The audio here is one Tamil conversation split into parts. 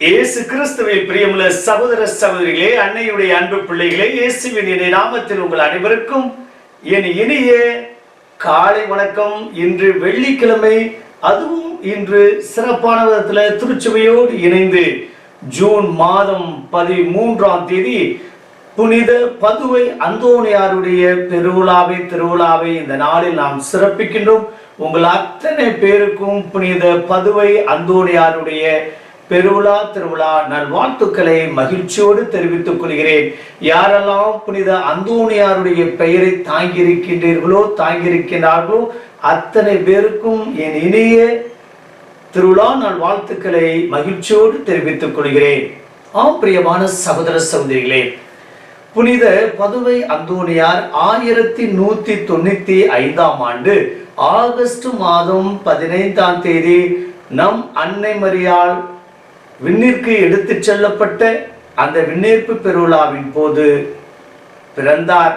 இயேசு கிறிஸ்துவில் பிரியமுள்ள சகோதர சகோதரிகளே அன்னையுடைய அன்பு பிள்ளைகளே இயேசுவின் இணை நாமத்தில் உங்கள் அனைவருக்கும் என் இனிய காலை வணக்கம். இன்று வெள்ளிக்கிழமை அதுவும் இன்று சிறப்பான விதத்தில் திருச்சுவையோடு இணைந்து ஜூன் மாதம் பதிமூன்றாம் தேதி புனித பதுவை அந்தோணியாருடைய பெருவிழாவை திருவிழாவை இந்த நாளில் நாம் சிறப்பிக்கின்றோம். உங்கள் அத்தனை பேருக்கும் புனித பதுவை அந்தோணியாருடைய பெருவிழா திருவிழா நல்வாழ்த்துக்களை மகிழ்ச்சியோடு தெரிவித்துக் கொள்கிறேன். யாரெல்லாம் புனித அந்தோணியாருடைய பெயரை தாங்கியிருக்கின்றீர்களோ தாங்கியிருக்கிறார்களோ அத்தனை பேருக்கும் என் இனிய திருவிழா நாள் வாழ்த்துக்களை மகிழ்ச்சியோடு தெரிவித்துக் கொள்கிறேன். ஆம் பிரியமான சகோதர சகோதரிகளே புனித பதுவை அந்தோணியார் ஆயிரத்தி நூத்தி தொண்ணூத்தி ஐந்தாம் ஆண்டு ஆகஸ்ட் மாதம் பதினைந்தாம் தேதி நம் அன்னை மரியாள் விண்ணிற்கு எடுத்துச் செல்லப்பட்ட அந்த விண்ணேற்பு பெருவிழாவின் போது பிறந்தார்.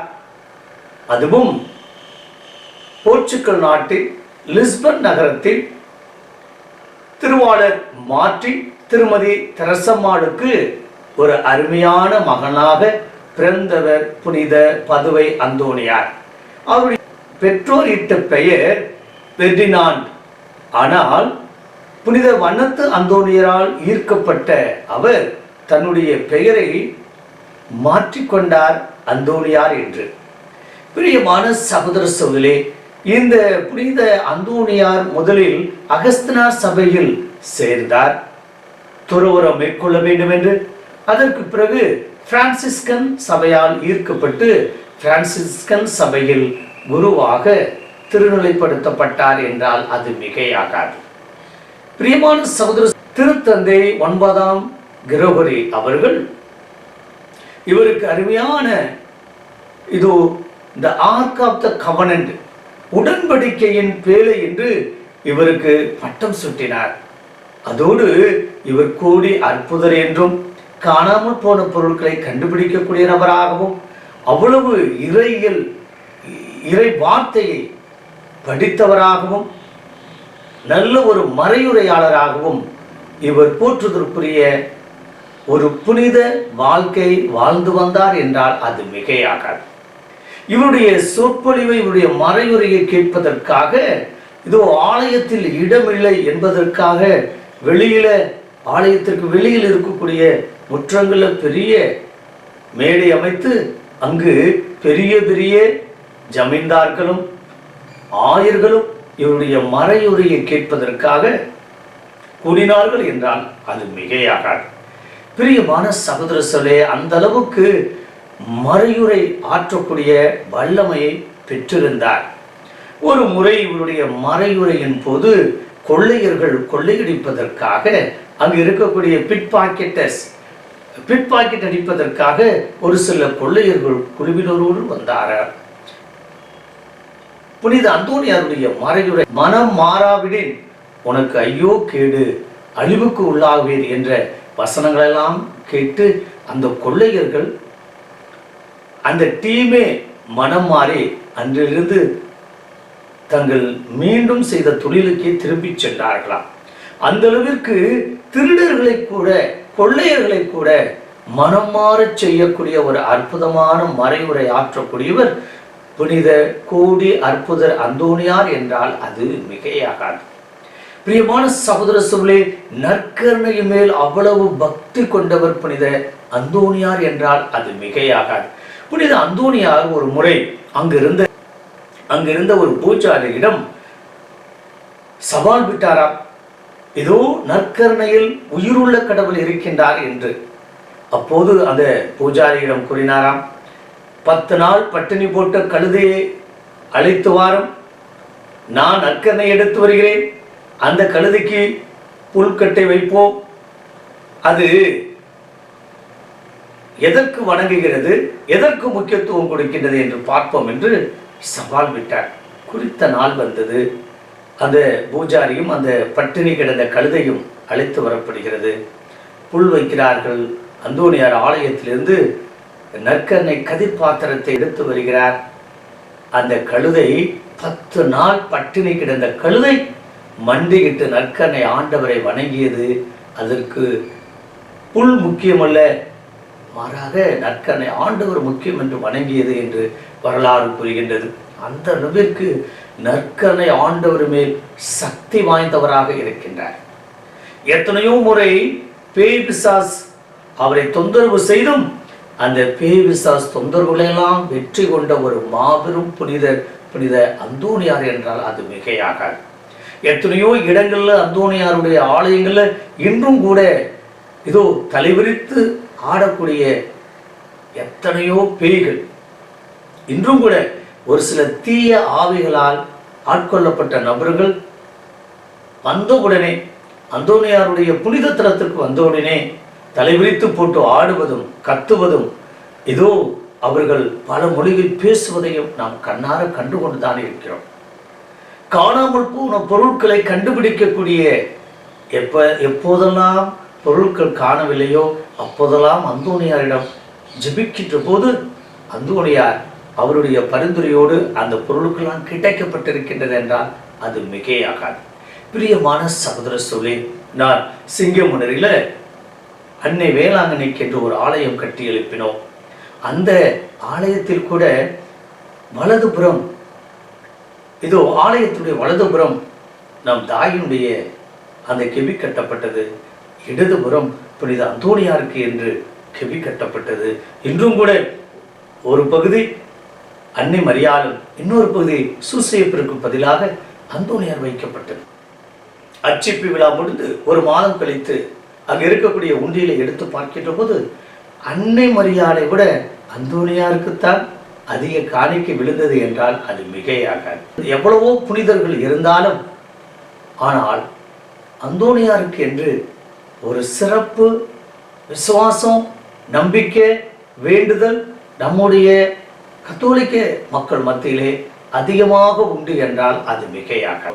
அதுவும் போர்ச்சுக்கல் நாட்டில் லிஸ்பன் நகரத்தில். திருவாளர் மாற்றி திருமதி தெரசம்மாளுக்கு ஒரு அருமையான மகனாக பிறந்தவர் புனித பதுவை அந்தோனியார் அவருடைய பெற்றோர் இட்ட பெயர் பெர்டினாண்ட். ஆனால் புனித வண்ணத்து அந்தோனியரால் ஈர்க்கப்பட்ட அவர் தன்னுடைய பெயரை மாற்றிக்கொண்டார் அந்தோனியார் என்று. பிரியமான சகோதர சோதலே இந்த புனித அந்தோனியார் முதலில் அகஸ்தனார் சபையில் சேர்ந்தார். துறவரம் மேற்கொள்ள வேண்டும் என்று. அதற்கு பிறகு பிரான்சிஸ்கன் சபையால் ஈர்க்கப்பட்டு பிரான்சிஸ்கன் சபையில் குருவாக திருநிலைப்படுத்தப்பட்டார் என்றால் அது மிகையாகாது. பிரியமான சகோதர திருத்தந்தை ஒன்பதாம் கிரகரி அவர்கள் இவருக்கு அருமையான இதோ இந்த ஆர்க் ஆஃப் த கவனன்ட் உடன்படிக்கையின் பேலை என்று இவருக்கு பட்டம் சுட்டினார். அதோடு இவர் கூடி அற்புதர் என்றும் காணாமல் போன பொருட்களை கண்டுபிடிக்கக்கூடிய நபராகவும் அவ்வளவு இறையில் இறை வார்த்தையை படித்தவராகவும் நல்ல ஒரு மறையுரையாளராகவும் இவர் போற்றுதற்குரிய ஒரு புனித வாழ்க்கை வாழ்ந்து வந்தார் என்றால் அது மிகையாகாது. இவருடைய சொற்பொழிவை இவருடைய மறையுரையை கேட்பதற்காக இதோ ஆலயத்தில் இடமில்லை என்பதற்காக வெளியில ஆலயத்திற்கு வெளியில் இருக்கக்கூடிய முற்றங்களில் பெரிய மேடை அமைத்து அங்கு பெரிய பெரிய ஜமீன்தார்களும் ஆயர்களும் இவருடைய மறையுரையை கேட்பதற்காக கூடினார்கள் என்றால் அது மிகையாகாது. பிரியமான சகோதர சொல்லே அந்த அளவுக்கு மறையுரை ஆற்றக்கூடிய வல்லமையை பெற்றிருந்தார். ஒரு முறை இவருடைய மறையுரையின் போது கொள்ளையர்கள் கொள்ளையடிப்பதற்காக அங்கு இருக்கக்கூடிய பிட் பாக்கெட்டர்ஸ் பிட் பாக்கெட் அடிப்பதற்காக ஒரு சில கொள்ளையர்கள் குழுவினரோடு வந்தார்கள். புனித அந்தோனியாருடைய மறைவுரை மனம் மாறாவிடின் உனக்கு ஐயோ கேடு அழிவுக்கு உள்ளாகுவீர் என்ற வசனங்களெல்லாம் கேட்டு அந்த கொள்ளையர்கள் அந்த டீமே மனம் மாறி அன்றிலிருந்து தங்கள் மீண்டும் செய்த தொழிலுக்கே திரும்பிச் சென்றார்களாம். அந்த அளவிற்கு திருடர்களை கூட கொள்ளையர்களை கூட மனம் மாறச் செய்யக்கூடிய ஒரு அற்புதமான மறைவுரை ஆற்றக்கூடியவர் புனித கோடி அற்புதர் அந்தோணியார் என்றால் அது மிகையாகாது. பிரியமான சகோதர சொல்லே நற்கருணையின் மேல் அவ்வளவு பக்தி கொண்டவர் புனித அந்தோணியார் என்றால் அது மிகையாகாது. புனித அந்தோணியார் ஒரு முறை அங்கிருந்த அங்கிருந்த ஒரு பூச்சாரியிடம் சவால் விட்டாராம். இதோ நற்கருணையில் உயிருள்ள கடவுள் இருக்கின்றார் என்று. அப்போது அந்த பூஜாரியிடம் கூறினாராம் பத்து நாள் பட்டினி போட்ட கழுதையை அழைத்து வாரம். நான் அக்கனை எடுத்து வருகிறேன். அந்த கழுதைக்கு புல்கட்டை வைப்போம். அது எதற்கு வணங்குகிறது? எதற்கு முக்கியத்துவம் கொடுக்கின்றது என்று பார்ப்போம் என்று சவால் விட்டார். குறித்த நாள் வந்தது. அந்த பூஜாரியும் அந்த பட்டினி கிடந்த கழுதையும் அழைத்து வரப்படுகிறது. புல் வைக்கிறார்கள். அந்தோனியார் ஆலயத்திலிருந்து நற்கண்ணை கதிர் பாத்திரத்தை எடுத்து வருகிறார். அந்த கழுதை பத்து நாள் பட்டினி கிடந்த கழுதை மண்டிகிட்டு நற்கண்ணை ஆண்டவரை வணங்கியது. அதற்கு புல் முக்கியமல்ல மாறாக நற்கனை ஆண்டவர் முக்கியம் என்று வணங்கியது என்று வரலாறு கூறுகின்றது. அந்த அளவிற்கு நற்கனை ஆண்டவர் மேல் சக்தி வாய்ந்தவராக இருக்கின்றார். எத்தனையோ முறை பேய் பிசாஸ் அவரை தொந்தரவு செய்தும் அந்த பேய் விசாஸ் தொந்தர்களையெல்லாம் வெற்றி கொண்ட ஒரு மாபெரும் புனிதர் புனித அந்தோணியார் என்றால் அது மிகையாகாது. எத்தனையோ இடங்களில் அந்தோணியாருடைய ஆலயங்களில் இன்றும் கூட இதோ தலைவிரித்து ஆடக்கூடிய எத்தனையோ பேய்கள். இன்றும் கூட ஒரு சில தீய ஆவிகளால் ஆட்கொள்ளப்பட்ட நபர்கள் வந்தவுடனே அந்தோனியாருடைய புனித தலத்திற்கு வந்தவுடனே தலைவிரித்து போட்டு ஆடுவதும் கத்துவதும் இதோ அவர்கள் பல மொழிகள் பேசுவதையும் நாம் கண்ணார கண்டு கொண்டுதான் இருக்கிறோம். காணாமல் போன பொருட்களை கண்டுபிடிக்கக்கூடிய எப்ப எப்போதெல்லாம் பொருட்கள் காணவில்லையோ அப்போதெல்லாம் அந்தோனியாரிடம் ஜிபிக்கின்ற போது அந்தோனியார் அவருடைய பரிந்துரையோடு அந்த பொருட்கள்லாம் கிடைக்கப்பட்டிருக்கின்றது என்றால் அது மிகையாகாது. பிரியமான சகோதர சொல்லி நான் சிங்கமுனரில் அன்னை வேளாங்கண்ணிக்கு என்று ஒரு ஆலயம் கட்டி எழுப்பினோம். அந்த ஆலயத்தில் கூட வலதுபுறம் இதோ ஆலயத்துடைய வலதுபுறம் நம் தாயினுடைய அந்த கெபி கட்டப்பட்டது. இடதுபுறம் புனித அந்தோணியாருக்கு என்று கெபி கட்டப்பட்டது. இன்றும் கூட ஒரு பகுதி அன்னை மரியாளும் இன்னொரு பகுதி சுசேப்பிற்கு பதிலாக அந்தோணியார் வைக்கப்பட்டது. அச்சிப்பி விழா முடிந்து ஒரு மாதம் கழித்து அங்கே இருக்கக்கூடிய உண்டியலை எடுத்து பார்க்கின்ற போது அன்னை மரியாதை விட அந்தோனியாருக்குத்தான் அதிக காணிக்கு விழுந்தது என்றால் அது மிகையாகாது. எவ்வளவோ புனிதர்கள் இருந்தாலும் ஆனால் அந்தோனியாருக்கு என்று ஒரு சிறப்பு விசுவாசம் நம்பிக்கை வேண்டுதல் நம்முடைய கத்தோலிக்க மக்கள் மத்தியிலே அதிகமாக உண்டு என்றால் அது மிகையாக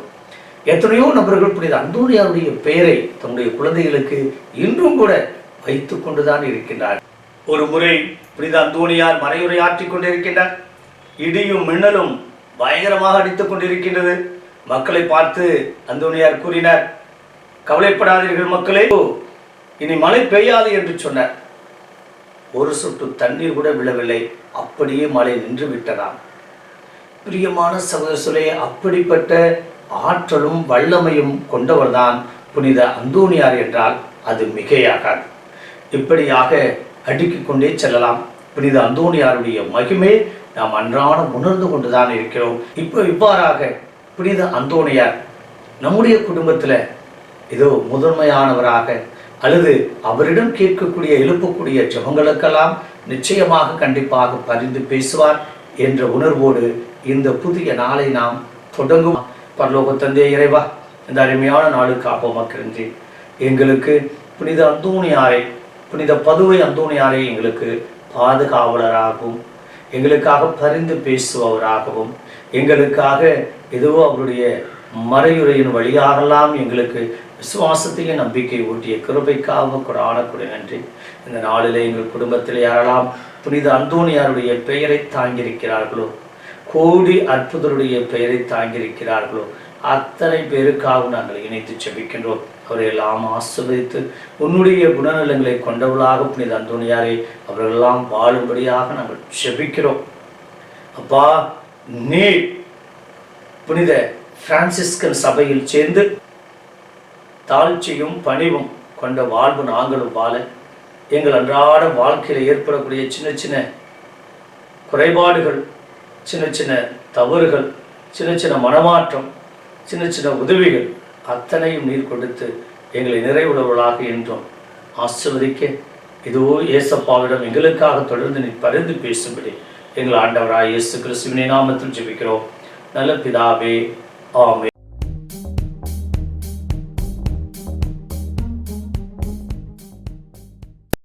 எத்தனையோ நபர்கள் புனித அந்தோனியாருடைய பெயரை தன்னுடைய குழந்தைகளுக்கு இன்றும் கூட வைத்துக் கொண்டுதான் இருக்கின்றார். ஒரு முறை புனித அந்தோனியார் மறையுரையாற்றிக் கொண்டிருக்கின்றார். இடியும் மின்னலும் பயங்கரமாக அடித்துக் கொண்டிருக்கின்றது. மக்களை பார்த்து அந்தோனியார் கூறினார் கவலைப்படாதீர்கள் மக்களே. இனி மழை பெய்யாது என்று சொன்னார். ஒரு சொட்டு தண்ணீர் கூட விழவில்லை. அப்படியே மழை நின்று விட்டதாம். பிரியமான சகோதரே அப்படிப்பட்ட ஆற்றலும் வல்லமையும் கொண்டவர்தான் புனித அந்தோணியார் என்றால் அது மிகையாகாது. இப்படியாக அடுக்கிக் கொண்டே செல்லலாம். புனித அந்தோணியாருடைய மகிமே நாம் அன்றாடம் உணர்ந்து கொண்டுதான் இருக்கிறோம். இப்போ இவ்வாறாக புனித அந்தோணியார் நம்முடைய குடும்பத்தில் இதோ முதன்மையானவராக அல்லது அவரிடம் கேட்கக்கூடிய எழுப்பக்கூடிய ஜபங்களுக்கெல்லாம் நிச்சயமாக கண்டிப்பாக பரிந்து பேசுவார் என்ற உணர்வோடு இந்த புதிய நாளை நாம் தொடங்குவோம். பரலோக தந்தை இறைவா இந்த அருமையான நாளுக்கு மக்களின்றி எங்களுக்கு புனித அந்தோணியாரை புனித பதுவை அந்தோணியாரை எங்களுக்கு பாதுகாவலராகவும் எங்களுக்காக பரிந்து பேசுபவராகவும் எங்களுக்காக எதுவோ அவருடைய மறையுறையின் வழியாகலாம் எங்களுக்கு விசுவாசத்தையும் நம்பிக்கை ஊட்டிய கிருபைக்காக கொடான நன்றி. இந்த நாளிலே எங்கள் குடும்பத்தில் யாரெல்லாம் புனித அந்தோணியாருடைய பெயரை தாங்கியிருக்கிறார்களோ கோடி அற்புதருடைய பெயரை தாங்கியிருக்கிறார்களோ அத்தனை பேருக்காக நாங்கள் இணைத்து செபிக்கின்றோம். அவரை எல்லாம் ஆசிர்வதித்து உன்னுடைய குணநலங்களை கொண்டவர்களாக புனித அந்தோணியாரை அவர்களெல்லாம் வாழும்படியாக நாங்கள் செபிக்கிறோம். அப்பா நீ புனித பிரான்சிஸ்கன் சபையில் சேர்ந்து தாழ்ச்சியும் பணிவும் கொண்ட வாழ்வு நாங்களும் வாழ எங்கள் அன்றாட வாழ்க்கையில் ஏற்படக்கூடிய சின்ன சின்ன குறைபாடுகள் சின்ன சின்ன தவறுகள் சின்ன சின்ன மனமாற்றம் சின்ன சின்ன உதவிகள் அத்தனையும் நீர் கொடுத்து எங்களை நிறைவுள்ளவர்களாக என்றும். ஆசிர்வதிக்க இதுவோ இயேசப்பாவிடம் எங்களுக்காக தொடர்ந்து நீ பரிந்து பேசும்படி எங்கள் ஆண்டவராய் இயேசு கிறிஸ்துவினை நாமத்தில் ஜெபிக்கிறோம். நல்ல பிதாவே ஆமே